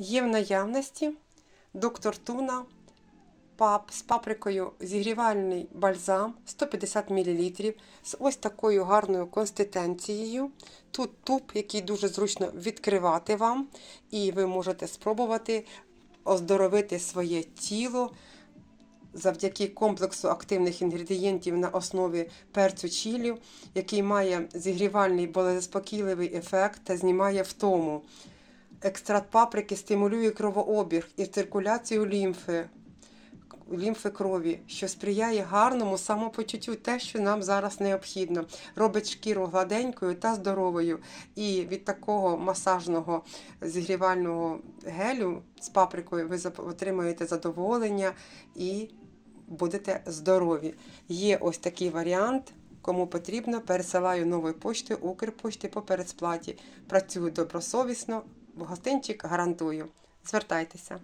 Є в наявності доктор Туна пап з паприкою зігрівальний бальзам 150 мл з ось такою гарною консистенцією. Тут туб, який дуже зручно відкривати вам, і ви можете спробувати оздоровити своє тіло завдяки комплексу активних інгредієнтів на основі перцю чілі, який має зігрівальний болезнеспокійливий ефект та знімає втому. Екстракт паприки стимулює кровообіг і циркуляцію лімфи, лімфи крові, що сприяє гарному самопочуттю, те, що нам зараз необхідно. Робить шкіру гладенькою та здоровою. І від такого масажного зігрівального гелю з паприкою ви отримаєте задоволення і будете здорові. Є ось такий варіант. Кому потрібно, пересилаю новою поштою Укрпошти по передсплаті. Працюю добросовісно, гостинчик гарантую. Звертайтеся.